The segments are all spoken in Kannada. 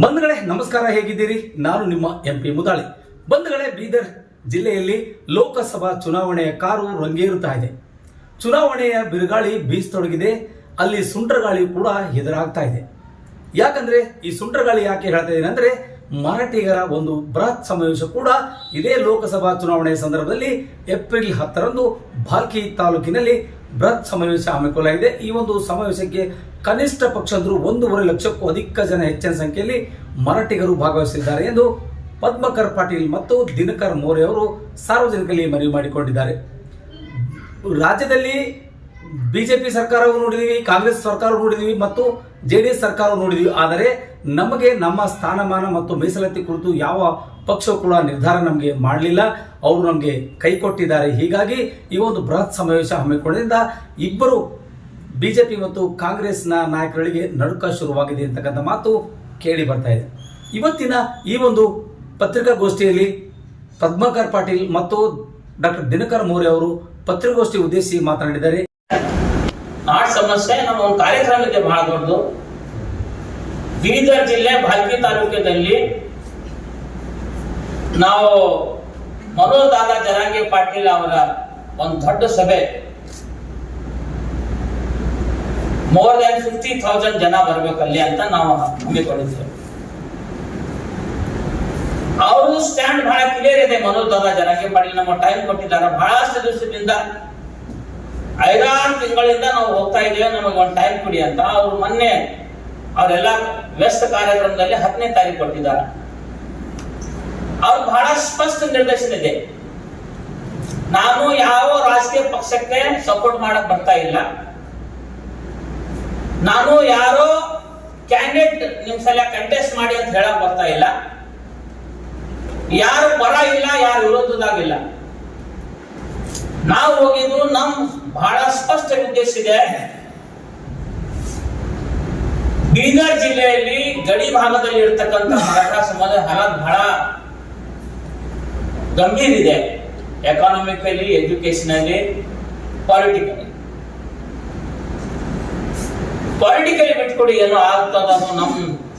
ಬಂಧುಗಳೇ, ನಮಸ್ಕಾರ, ಹೇಗಿದ್ದೀರಿ? ನಾನು ನಿಮ್ಮ ಎಂ ಪಿ ಮುದಾಳಿ. ಬಂಧುಗಳೇ, ಬೀದರ್ ಜಿಲ್ಲೆಯಲ್ಲಿ ಲೋಕಸಭಾ ಚುನಾವಣೆಯ ಕಾರು ರಂಗೇರುತ್ತಾ ಇದೆ. ಚುನಾವಣೆಯ ಬಿರುಗಾಳಿ ಬೀಸತೊಡಗಿದೆ. ಅಲ್ಲಿ ಸುಂಟರಗಾಳಿ ಕೂಡ ಎದುರಾಗ್ತಾ ಇದೆ. ಯಾಕಂದ್ರೆ, ಈ ಸುಂಟರಗಾಳಿ ಯಾಕೆ ಹೇಳ್ತಾ ಇದೆ ಅಂದ್ರೆ ಮರಾಠಿಗರ ಒಂದು ಬೃಹತ್ ಸಮಾವೇಶ ಕೂಡ ಇದೇ ಲೋಕಸಭಾ ಚುನಾವಣೆಯ ಸಂದರ್ಭದಲ್ಲಿ ಏಪ್ರಿಲ್ ಹತ್ತರಂದು ಭಾಲ್ಕಿ ತಾಲೂಕಿನಲ್ಲಿ ಬೃಹತ್ ಸಮಾವೇಶ ಹಮ್ಮಿಕೊಳ್ಳಲಾಗಿದೆ ಈ ಒಂದು ಸಮಾವೇಶಕ್ಕೆ ಕನಿಷ್ಠ ಪಕ್ಷ ಅಂದರೂ ಒಂದೂವರೆ ಲಕ್ಷಕ್ಕೂ ಅಧಿಕ ಜನ ಹೆಚ್ಚಿನ ಸಂಖ್ಯೆಯಲ್ಲಿ ಮರಾಠಿಗರು ಭಾಗವಹಿಸಿದ್ದಾರೆ ಎಂದು ಪದ್ಮಕರ್ ಪಾಟೀಲ್ ಮತ್ತು ದಿನಕರ್ ಮೋರೆ ಅವರು ಸಾರ್ವಜನಿಕರಲ್ಲಿ ಮನವಿ ಮಾಡಿಕೊಂಡಿದ್ದಾರೆ. ರಾಜ್ಯದಲ್ಲಿ ಬಿಜೆಪಿ ಸರ್ಕಾರವು ನೋಡಿದೀವಿ, ಕಾಂಗ್ರೆಸ್ ಸರ್ಕಾರ ನೋಡಿದೀವಿ ಮತ್ತು ಜೆಡಿಎಸ್ ಸರ್ಕಾರ ನೋಡಿದೀವಿ. ಆದರೆ ನಮಗೆ ನಮ್ಮ ಸ್ಥಾನಮಾನ ಮತ್ತು ಮೀಸಲಾತಿ ಕುರಿತು ಯಾವ ಪಕ್ಷ ಕೂಡ ನಿರ್ಧಾರ ನಮಗೆ ಮಾಡಲಿಲ್ಲ, ಅವರು ನಮಗೆ ಕೈ ಕೊಟ್ಟಿದ್ದಾರೆ. ಹೀಗಾಗಿ ಈ ಒಂದು ಬೃಹತ್ ಸಮಾವೇಶ ಹಮ್ಮಿಕೊಂಡಿದ್ದ ಇಬ್ಬರು ಬಿಜೆಪಿ ಮತ್ತು ಕಾಂಗ್ರೆಸ್ನ ನಾಯಕರಿಗೆ ನಡುಕ ಶುರುವಾಗಿದೆ ಅಂತಕ್ಕಂಥ ಮಾತು ಕೇಳಿ ಬರ್ತಾ ಇದೆ. ಇವತ್ತಿನ ಈ ಒಂದು ಪತ್ರಿಕಾಗೋಷ್ಠಿಯಲ್ಲಿ ಪದ್ಮಕರ್ ಪಾಟೀಲ್ ಮತ್ತು ಡಾಕ್ಟರ್ ದಿನಕರ್ ಮೋರೆ ಅವರು ಪತ್ರಿಕಾಗೋಷ್ಠಿ ಉದ್ದೇಶಿಸಿ ಮಾತನಾಡಿದ್ದಾರೆ. ನಾಡ್ ಸಮಸ್ಯೆ ನಮ್ಮ ಒಂದು ಕಾರ್ಯಕ್ರಮ ಇದೆ ಬಹಳ ದೊಡ್ಡದು. ಬೀದರ್ ಜಿಲ್ಲೆ ಭಾಲ್ಕಿ ತಾಲೂಕಿನಲ್ಲಿ ನಾವು ಮನೋಜ್ ದಾದಾ ಜನಾಂಗೀಯ ಪಾಟೀಲ್ ಅವರ ಒಂದು ದೊಡ್ಡ ಸಭೆ. ಮೋರ್ ದನ್ ಫಿಫ್ಟಿ ಥೌಸಂಡ್ ಜನ ಬರ್ಬೇಕಲ್ಲಿ ಅಂತ ನಾವು ಹಮ್ಮಿಕೊಂಡಿದ್ದೇವೆ. ಅವರು ಸ್ಟ್ಯಾಂಡ್ ಬಹಳ ಕ್ಲಿಯರ್ ಇದೆ ಮನೋಜ್ ದಾದಾ ಜನಾಂಗೀಯ ಪಾಟೀಲ್, ನಮ್ಮ ಟೈಮ್ ಕೊಟ್ಟಿದ್ದಾರೆ. ಬಹಳಷ್ಟು ದಿವಸದಿಂದ ಐದಾರು ತಿಂಗಳಿಂದ ನಾವು ಹೋಗ್ತಾ ಇದ್ದೇವೆ ನಮಗೆ ಒಂದು ಟೈಮ್ ಕೊಡಿ ಅಂತ. ಅವ್ರು ಮೊನ್ನೆ ಅವರೆಲ್ಲ ವ್ಯಸ್ತ ಕಾರ್ಯಕ್ರಮದಲ್ಲಿ ಹತ್ತನೇ ತಾರೀಕು ಕೊಟ್ಟಿದ್ದಾರೆ. ಅವ್ರು ಬಹಳ ಸ್ಪಷ್ಟ ನಿರ್ದೇಶನ ಇದೆ. ನಾನು ಯಾವ ರಾಜಕೀಯ ಪಕ್ಷಕ್ಕೆ ಸಪೋರ್ಟ್ ಮಾಡಕ್ ಬರ್ತಾ ಇಲ್ಲ. ನಾನು ಯಾರೋ ಕ್ಯಾಂಡಿಡೇಟ್ ನಿಮ್ ಸಲ ಕಂಟೆಸ್ಟ್ ಮಾಡಿ ಅಂತ ಹೇಳಕ್ ಬರ್ತಾ ಇಲ್ಲ. ಯಾರು ಪರ ಇಲ್ಲ, ಯಾರು ವಿರೋಧದಾಗಿಲ್ಲ. ನಾವು ಹೋಗಿದ್ರು ನಮ್ ಬಹಳ ಸ್ಪಷ್ಟ ಉದ್ದೇಶ ಇದೆ. ಬೀದರ್ ಜಿಲ್ಲೆಯಲ್ಲಿ ಗಡಿ ಭಾಗದಲ್ಲಿ ಇರತಕ್ಕಂತ ಮರಾಠ ಸಮಾಜ ಹಾಲತ್ ಬಹಳ ಗಂಭೀರ ಇದೆ. ಎಕಾನಮಿಕಲಿ ಎಜುಕೇಶನಲ್ಲಿ ಪಾಲಿಟಿಕಲಿ ಪಾಲಿಟಿಕಲಿ ಬಿಟ್ಕೊಡಿ ಏನೋ ಆಗ್ತದ ಅನ್ನೋ ನಮ್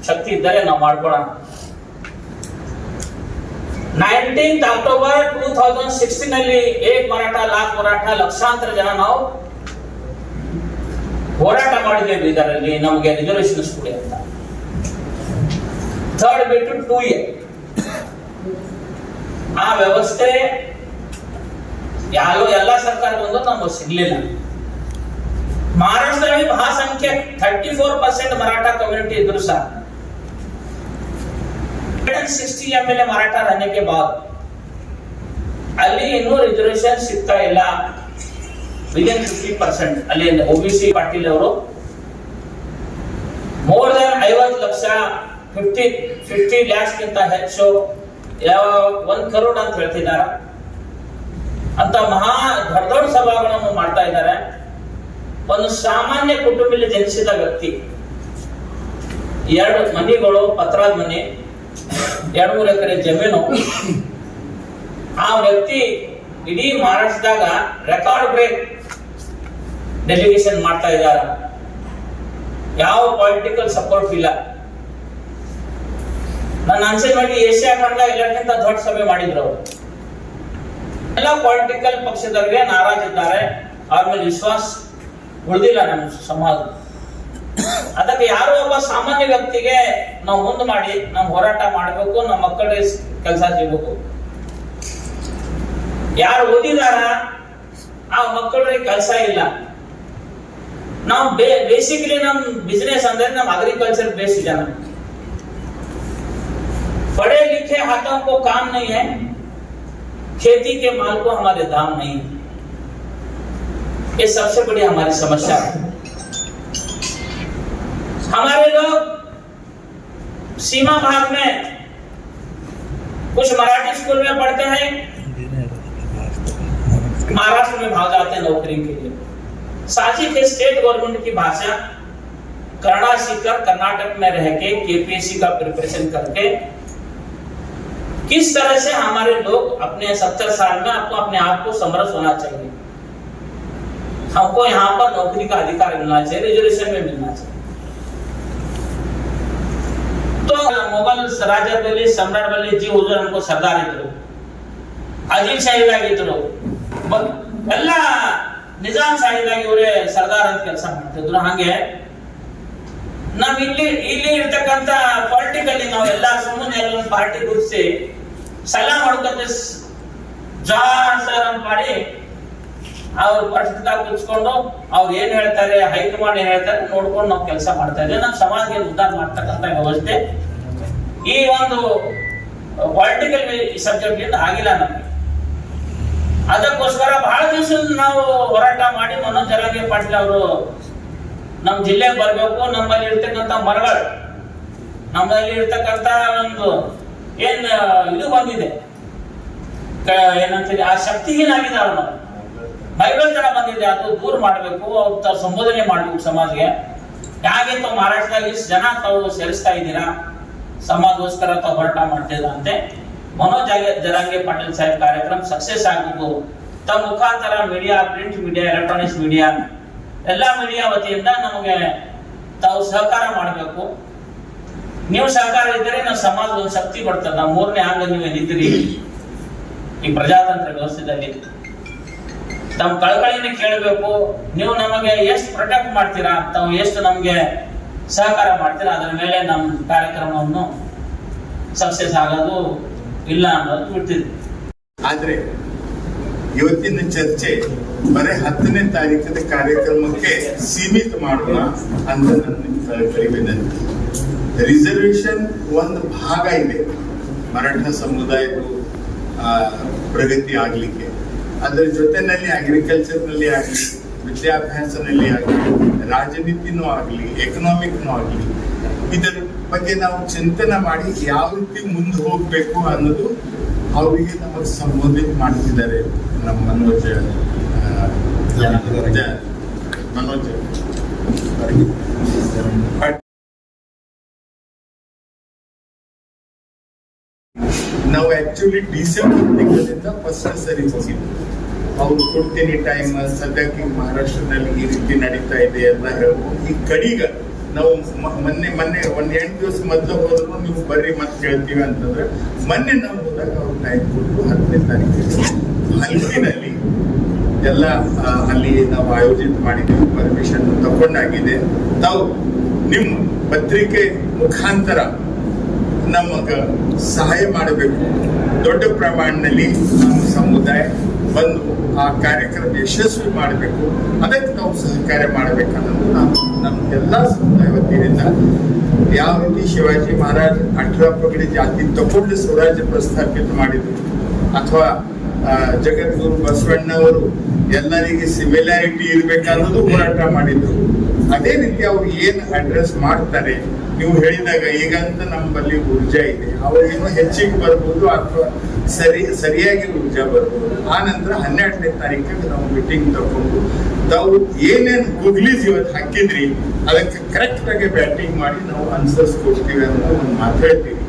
ಶಕ್ತಿ ಇದ್ದರೆ ನಾವು ಮಾಡ್ಕೊಳೋಣ. Nineteenth October two thousand sixteen ಅಲ್ಲಿ ಏಕ್ ಮರಾಠ, ಲಾಕ್ ಮರಾಠ ಲಕ್ಷಾಂತರ ಜನ ನಾವು ಹೋರಾಟ ಮಾಡಿದ್ದೇವೆ ಇದರಲ್ಲಿ. ನಮಗೆ ರಿಸರ್ವೇಶನ್ ಕೊಡಿ ಅಂತ. ಥರ್ಡ್ ಬಿಟ್ಟು ಟೂ ಇಯರ್ ಆ ವ್ಯವಸ್ಥೆ ಯಾರು ಎಲ್ಲ ಸರ್ಕಾರ ಬಂದು ನಮಗೆ ಸಿಗ್ಲಿಲ್ಲ. ಮಹಾರಾಷ್ಟ್ರದಲ್ಲಿ ಬಹುಸಂಖ್ಯೆ thirty four percent Maratha community ಇದ್ರು ಸಹ. sixty M L A Maratha रहने के बाद ಅಲ್ಲಿ ಇನ್ನೂ ರಿಸರ್ವೇಶನ್ ಸಿಗ್ತಾ ಇಲ್ಲ ವಿದಿನ್ ಫಿಫ್ಟಿ ಪರ್ಸೆಂಟ್ ಅಲ್ಲಿ ಒಬಿಸಿ ಪಾಟೀಲ್ ಅವರು ಮೋರ್ ದನ್ ಐವತ್ತು ಲಕ್ಷ ಫಿಫ್ಟಿ ಫಿಫ್ಟಿ ಲ್ಯಾಕ್ಸ್ ಗಿಂತ ಹೆಚ್ಚು ಯಾವ ಒಂದ್ ಕರೋಡ್ ಅಂತ ಹೇಳ್ತಿದ್ದಾರೆ ಅಂತ ಮಹಾ ದೊಡ್ಡ ದೊಡ್ಡ ಸಭಾಗಳನ್ನು ಮಾಡ್ತಾ ಇದ್ದಾರೆ ಒಂದು ಸಾಮಾನ್ಯ ಕುಟುಂಬದಲ್ಲಿ ಜನಿಸಿದ ವ್ಯಕ್ತಿ ಎರಡು ಮನಿಗಳು ಪತ್ರದ ಮನೆ ಎರಡು ಮೂರು ಎಕರೆ ಜಮೀನು ಆ ವ್ಯಕ್ತಿ ಇಡೀ ಮಹಾರಾಷ್ಟ್ರದಾಗ ರೆಕಾರ್ಡ್ ಬ್ರೇಕ್ ಡೆಲಿಗೇಷನ್ ಮಾಡ್ತಾ ಇದ್ದಾರೆ. ಯಾವ ಪೊಲಿಟಿಕಲ್ ಸಪೋರ್ಟ್ ಇಲ್ಲ. ನನ್ನ ಅನ್ಸಿದ ಮಾಡಿ ಏಷ್ಯಾ ಖಂಡ ಎಲ್ಲಕ್ಕಿಂತ ದೊಡ್ಡ ಸಭೆ ಮಾಡಿದ್ರು ಅವರು. ಎಲ್ಲ ಪೊಲಿಟಿಕಲ್ ಪಕ್ಷದವರಿಗೆ ನಾರಾಜ್ ಇದ್ದಾರೆ. ಅವ್ರ ಮೇಲೆ ವಿಶ್ವಾಸ ಉಳಿದಿಲ್ಲ ನಮ್ಮ ಸಮಾಜ. ಅದಕ್ಕೆ ಯಾರೋ ಒಬ್ಬ ಸಾಮಾನ್ಯ ವ್ಯಕ್ತಿಗೆ ನಾವು ಮುಂದೆ ಮಾಡಿ ನಾವು ಹೋರಾಟ ಮಾಡಬೇಕು ನಮ್ಮ ಮಕ್ಕಳಿಗೆ ಕೆಲಸ ಸಿಗಬೇಕು ಯಾರು ಓದಿದಾರ ಆ ಮಕ್ಕಳಿಗೆ ಕೆಲಸ ಇಲ್ಲ ನಾವು ಬೇಸಿಕಲಿ ನಮ್ ಬಿಸ್ನೆಸ್ ಅಂದ್ರೆ ನಮ್ अग्रिकल्चर बेस्ड जन पढ़े लिखे हाथों को काम नहीं है खेती के माल को हमारे दाम नहीं है ये सबसे बड़ी हमारी समस्या है हमारे लोग सीमा भाग में कुछ मराठी स्कूल में पढ़ते हैं। महाराष्ट्र में भाग जाते हैं नौकरी के लिए। ही फिर स्टेट गवर्नमेंट की भाषा कन्नड़ा सीखकर कर्नाटक में रह के केपीएससी का प्रिपरेशन करके किस तरह से हमारे लोग अपने सत्तर साल में आपको अपने आप को समरस होना चाहिए। हमको यहाँ पर नौकरी का अधिकार मिलना चाहिए रिजर्वेशन में मिलना चाहिए। तो ಮೊಘಲ್ ರಾಜ್ಯದಲ್ಲಿ ಸಮ್ರಾಟದಲ್ಲಿ ಜಿ ಹುಜೂರ್ ಅನ್ಕೋ ಸರ್ದಾರ್ ಇದ್ರು. ಅಜೀಂ ಶಾಹಿದಾಗಿದ್ರು ಬ- ಎಲ್ಲ ನಿಜಾಂ ಆಗಿ ಇವರೇ ಸರ್ದಾರ್ ಅಂತ ಕೆಲಸ ಮಾಡ್ತಿದ್ರು. ಹಾಗೆ ನಾವ್ ಇಲ್ಲಿ ಇಲ್ಲಿ ಇರ್ತಕ್ಕಂತ ಪೊಲಿಟಿಕಲ್ಲಿ ನಾವು ಎಲ್ಲಾ ಸುಮ್ಮನೆ ಎಲ್ಲ ಪಾರ್ಟಿ ಗುರುಸಿ, ಸಲ ಮಾಡ್ಕೊಂತ ಜಾನ್ ಸರ್ ಅಂತ ಮಾಡಿ ಅವ್ರ ಪರಿಸ್ಥಿತಿದಾಗ ಕುಚ್ಕೊಂಡು ಅವ್ರು ಏನ್ ಹೇಳ್ತಾರೆ, ಹೈಕಮಾಂಡ್ ಏನ್ ಹೇಳ್ತಾರೆ ನೋಡ್ಕೊಂಡು ನಾವು ಕೆಲಸ ಮಾಡ್ತಾ ಇದ್ದೇವೆ ನಮ್ಮ ಸಮಾಜಕ್ಕೆ ಉದ್ದಾರ ಮಾಡ್ತಕ್ಕಂತ ವ್ಯವಸ್ಥೆ. ಈ ಒಂದು ಪೊಲಿಟಿಕಲ್ ಸಬ್ಜೆಕ್ಟ್ ಇಂದ ಆಗಿಲ್ಲ ನಮ್ಗೆ. ಅದಕ್ಕೋಸ್ಕರ ಬಹಳ ದಿವಸ ನಾವು ಹೋರಾಟ ಮಾಡಿ ಮನೋಜ್ ಜರಾಂಗೆ ಪಾಟೀಲ್ ಅವರು ನಮ್ಮ ಜಿಲ್ಲೆಗೆ ಬರಬೇಕು. ನಮ್ಮಲ್ಲಿ ಇರ್ತಕ್ಕಂಥ ಮರಗಳು, ನಮ್ಮಲ್ಲಿ ಇರ್ತಕ್ಕಂಥ ಒಂದು ಏನ್ ಇದು ಬಂದಿದೆ. ಏನಂತೀರಿ, ಆ ಶಕ್ತಿಹೀನಾಗಿದ್ದಾವೆ ನಾವು ಮೈಗಳ್ತನ ಬಂದಿದೆ ಅದು ದೂರ ಮಾಡಬೇಕು, ಅವ್ರ ತಾವು ಸಂಬೋಧನೆ ಮಾಡಬೇಕು ಸಮಾಜಕ್ಕೆ ಹೇಗೆ ತಾವು ಮಹಾರಾಷ್ಟ್ರದಲ್ಲಿ ಜನ ತಾವು ಸೇರಿಸ್ತಾ ಇದ್ದೀರಾ? ಸಮಾಜಗೋಸ್ಕರ ತಾವು ಹೋರಾಟ ಮಾಡ್ತಿದ್ರ ಅಂತೆ? ಮನೋಜ್ ಜರಾಂಗೆ ಪಾಟೀಲ್ ಸಾಹೇಬ್ ಕಾರ್ಯಕ್ರಮ ಸಕ್ಸೆಸ್ ಆಗಬೇಕು ತಮ್ಮ ಮುಖಾಂತರ media print media electronics media ಎಲ್ಲಾ ಮೀಡಿಯಾ ವತಿಯಿಂದ ನಮಗೆ ತಾವು ಸಹಕಾರ ಮಾಡಬೇಕು. ನೀವು ಸಹಕಾರ ಇದ್ದರೆ ನಾವು ಸಮಾಜ ಒಂದು ಶಕ್ತಿ ಕೊಡ್ತದೆ ನಾವು ಮೂರನೇ ಆಂಗ್ಲ ನೀವು ಏನಿದ್ದೀರಿ ಈ ಪ್ರಜಾತಂತ್ರ ವ್ಯವಸ್ಥೆಯಲ್ಲಿ ತಮ್ಮ ಕಳಕಳಿನ ಕೇಳಬೇಕು. ನೀವು ನಮಗೆ ಎಷ್ಟು ಪ್ರೊಟೆಕ್ಟ್ ಮಾಡ್ತೀರಾ? ತಾವು ಎಷ್ಟು ನಮಗೆ ಸಹಕಾರ ಮಾಡ್ತೀರಾ? ಅದರ ಮೇಲೆ ನಮ್ಮ ಕಾರ್ಯಕ್ರಮವನ್ನು ಸಕ್ಸಸ್ ಆಗೋದು ಇಲ್ಲ ಅನ್ನೋದು ಬಿಡ್ತಿದ್ವಿ. ಆದ್ರೆ ಇವತ್ತಿನ ಚರ್ಚೆ ಬರೀ ಹತ್ತನೇ ತಾರೀಕಿನ ಕಾರ್ಯಕ್ರಮಕ್ಕೆ ಸೀಮಿತ ಮಾಡೋಣ ಅಂತ ನನ್ನ ವಿನಂತಿ ರಿಸರ್ವೇಶನ್ ಒಂದು ಭಾಗ ಇದೆ. ಮರಾಠ ಸಮುದಾಯದ ಪ್ರಗತಿ ಆಗ್ಲಿಕ್ಕೆ. ಅದರ ಜೊತೆನಲ್ಲಿ ಅಗ್ರಿಕಲ್ಚರ್ನಲ್ಲಿ ಆಗಲಿ ವಿದ್ಯಾಭ್ಯಾಸನಲ್ಲಿ ಆಗಲಿ ರಾಜನೀತಿನೂ ಆಗಲಿ ಎಕನಾಮಿಕ್ನೂ ಆಗಲಿ ಇದರ ಬಗ್ಗೆ ನಾವು ಚಿಂತನೆ ಮಾಡಿ ಯಾವ ರೀತಿ ಮುಂದೆ ಹೋಗ್ಬೇಕು ಅನ್ನೋದು ಅವರಿಗೆ ನಮಗೆ ಸಂಬೋಧಿತ ಮಾಡ್ತಿದ್ದಾರೆ ನಮ್ಮ ಮನೋಜ್ ಮನೋಜ್ ನಾವು ಆಕ್ಚುಲಿ ಡಿಸೆಂಬರ್ ತಿಂಗಳಿಂದ ಫಸ್ಟ್ ಸರಿ ಹೋಗಿದ್ವಿ. ಅವ್ರು ಕೊಡ್ತೀನಿ ಟೈಮ್ ಸದ್ಯಕ್ಕೆ ಮಹಾರಾಷ್ಟ್ರದಲ್ಲಿ ಈ ರೀತಿ ನಡೀತಾ ಇದೆ ಎಲ್ಲ ಹೇಳ್ಬೋದು. ಈ ಕಡೀಗ ನಾವು ಮೊನ್ನೆ ಮೊನ್ನೆ ಒಂದ್ ಎಂಟು ದಿವಸ ಮೊದಲು ಹೋದ್ರು ನೀವು ಬರ್ರಿ ಮತ್ತೆ ಕೇಳ್ತೀವಿ ಅಂತಂದ್ರೆ ಮೊನ್ನೆ ನಾವು ಹೋದಾಗ ಅವ್ರು ಟೈಮ್ ಕೊಟ್ಟು ಹತ್ತನೇ ತಾರೀಕು. ಎಲ್ಲ ಅಲ್ಲಿ ನಾವು ಆಯೋಜಿತ ಮಾಡಿದ್ದೀವಿ ಪರ್ಮಿಷನ್ ತಗೊಂಡಾಗಿದೆ ತಾವು ನಿಮ್ಮ ಪತ್ರಿಕೆ ಮುಖಾಂತರ ನಮಗ ಸಹಾಯ ಮಾಡಬೇಕು. ದೊಡ್ಡ ಪ್ರಮಾಣದಲ್ಲಿ ನಮ್ಮ ಸಮುದಾಯ ಬಂದು ಆ ಕಾರ್ಯಕ್ರಮ ಯಶಸ್ವಿ ಮಾಡಬೇಕು. ಅದಕ್ಕೆ ನಾವು ಸಹಕಾರ ಮಾಡಬೇಕನ್ನೋದು ನಾನು ನಮ್ಮ ಎಲ್ಲ ಸಮುದಾಯ ವತಿಯಿಂದ ಯಾವ ರೀತಿ ಶಿವಾಜಿ ಮಹಾರಾಜ್ ಅಠರ ಪಗಡಿ ಜಾತಿ ತಗೊಂಡು ಸ್ವರಾಜ್ಯ ಪ್ರಸ್ಥಾಪಿತ ಮಾಡಿದ್ರು. ಅಥವಾ ಜಗದ್ಗುರು ಬಸವಣ್ಣವರು ಎಲ್ಲರಿಗೆ ಸಿಮಿಲಾರಿಟಿ ಇರಬೇಕನ್ನೋದು ಹೋರಾಟ ಮಾಡಿದ್ರು. ಅದೇ ರೀತಿ ಅವ್ರು ಏನು ಅಡ್ರೆಸ್ ಮಾಡ್ತಾರೆ ನೀವು ಹೇಳಿದಾಗ ಈಗಂತ ನಮ್ಮಲ್ಲಿ ಊರ್ಜಾ ಇದೆ. ಅವಾಗೇನು ಹೆಚ್ಚಿಗೆ ಬರ್ಬೋದು ಅಥವಾ ಸರಿ, ಸರಿಯಾಗಿ ಊರ್ಜಾ ಬರ್ಬೋದು. ಆ ನಂತರ ಹನ್ನೆರಡನೇ ತಾರೀಕಿಗೆ ನಾವು ಮೀಟಿಂಗ್ ತಗೊಂಡು ತಾವು ಏನೇನು ಗುಗ್ಲೀಸ್ ಇವತ್ತು ಹಾಕಿದ್ರಿ, ಅದಕ್ಕೆ ಕರೆಕ್ಟ್ ಆಗಿ ಬ್ಯಾಟಿಂಗ್ ಮಾಡಿ ನಾವು ಆನ್ಸರ್ಸ್ ಕೊಡ್ತೀವಿ ಅಂತ ಒಂದು ಮಾತು ಹೇಳ್ತೀವಿ.